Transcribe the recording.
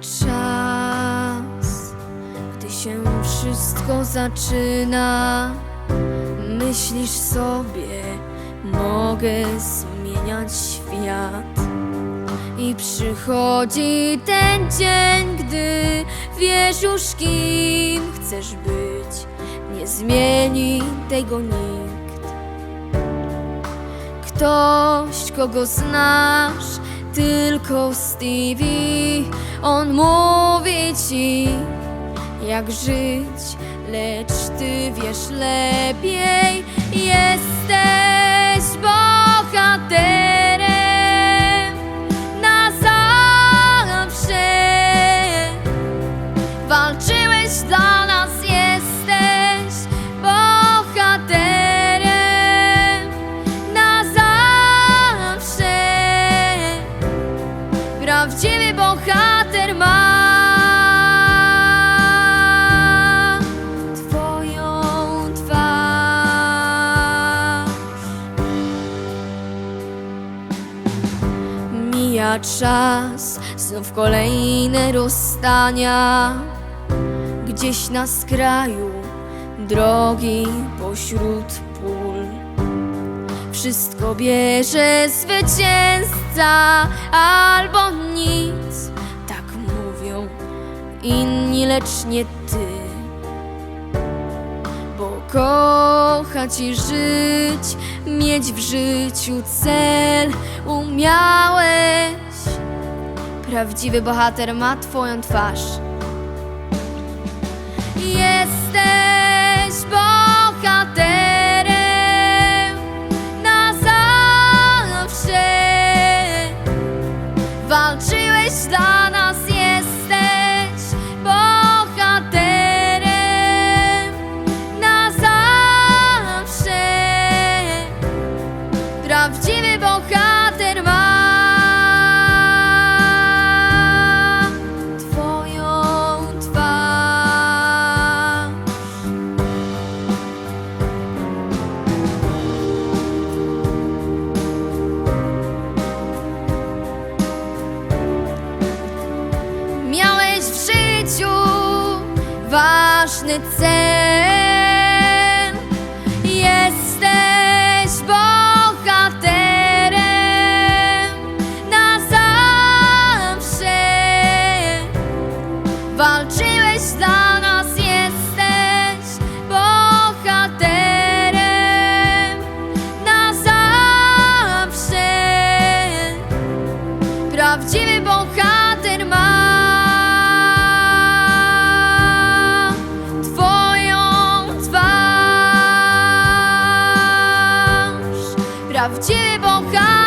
czas, gdy się wszystko zaczyna. Myślisz sobie, mogę zmieniać świat. I przychodzi ten dzień, gdy wiesz już kim chcesz być. Nie zmieni tego nikt. Ktoś, kogo znasz, tylko Stevie. On mówi ci, jak żyć, lecz ty wiesz lepiej. Jesteś bohaterem na zawsze. Walczyłeś dla Prawdziwy bohater ma Twoją twarz. Mija czas, znów kolejne rozstania. Gdzieś na skraju drogi pośród. Wszystko bierze zwycięzca albo nic, tak mówią inni, lecz nie ty. Bo kochać i żyć, mieć w życiu cel umiałeś. Prawdziwy bohater ma twoją twarz. Walczyłeś dla nas, wieczny cel. Jesteś bohaterem na zawsze. Walczyłeś dla prawdziwą kartę.